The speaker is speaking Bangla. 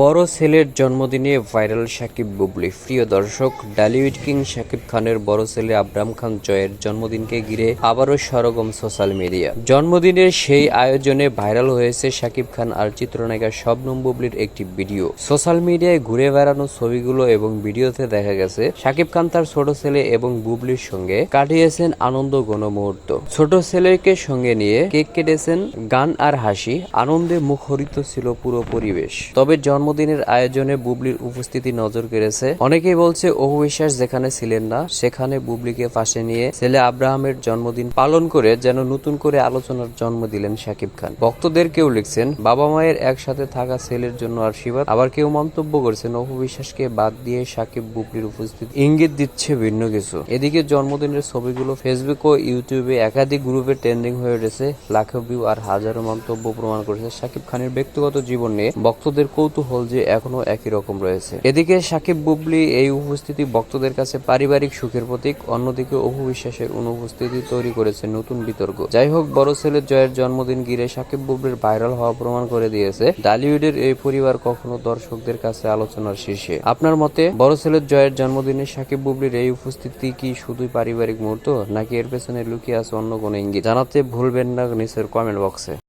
বড় ছেলের জন্মদিনে ভাইরাল সাকিব বুবলি। প্রিয় দর্শক, ডালিউড কিং সাকিব খানের বড় ছেলে আবরাম খান জয়ের জন্মদিনকে ঘিরে আবারও সরগম সোশ্যাল মিডিয়া। জন্মদিনের সেই আয়োজনে ভাইরাল হয়েছে সাকিব খান আর চিত্রনায়িকা শবনম বুবলির একটি ভিডিও। সোশ্যাল মিডিয়ায় ঘুরে বেড়ানো ছবিগুলো এবং ভিডিওতে দেখা গেছে সাকিব খান তার ছোট ছেলে এবং বুবলির সঙ্গে কাটিয়েছেন আনন্দ ঘন মুহূর্ত ছোট ছেলেকে সঙ্গে নিয়ে কেক কেটেছেন গান আর হাসি, আনন্দে মুখরিত ছিল পুরো পরিবেশ। তবে জন্মদিনের আয়োজনে বুবলির উপস্থিতি নজর কেড়েছে। অনেকেই বলছে অপু বিশ্বাস, যেখানে ছিলেন না, সেখানে বুবলিকে পাশে নিয়ে ছেলে আব্রাহামের জন্মদিন পালন করে যেন নতুন করে আলোচনার জন্ম দিলেন শাকিব খান। ভক্তদের কেউ লিখছেন, বাবা মায়ের একসাথে থাকা ছেলের জন্য আশীর্বাদ। আবার কেউ মন্তব্য করছেন অপু বিশ্বাসকে বাদ দিয়ে সাকিব বুবলির উপস্থিতি ইঙ্গিত দিচ্ছে ভিন্ন কিছু। এদিকে জন্মদিনের ছবিগুলো ফেসবুক ও ইউটিউবে একাধিক গ্রুপে ট্রেন্ডিং হয়ে উঠেছে। লাখো ভিউ আর হাজারো মন্তব্য প্রমাণ করেছে সাকিব খানের ব্যক্তিগত জীবন নিয়ে। ভক্তদের কৌতূহল যে এখনও একই রকম রয়েছে। এদিকে সাকিব বুবলি এই উপস্থিতি ভক্তদের কাছে পারিবারিক সুখের প্রতীক, অন্যদিকে অপু বিশ্বাসের অনুপস্থিতি তৈরি করেছে নতুন বিতর্ক। যাই হোক, বড় ছেলের জয়ের জন্মদিন ঘিরে সাকিব বুবলির ভাইরাল হওয়া প্রমাণ করে দিয়েছে ডালিউডের এই পরিবার কখনো দর্শকদের কাছে আলোচনার শীর্ষে। আপনার মতে, বড় ছেলের জয়ের জন্মদিনে সাকিব বুবলির এই উপস্থিতি কি শুধুই পারিবারিক মুহূর্ত, নাকি এর পেছনে লুকিয়ে আছে অন্য কোনো ইঙ্গিত? জানাতে ভুলবেন না নিচের কমেন্ট বক্সে।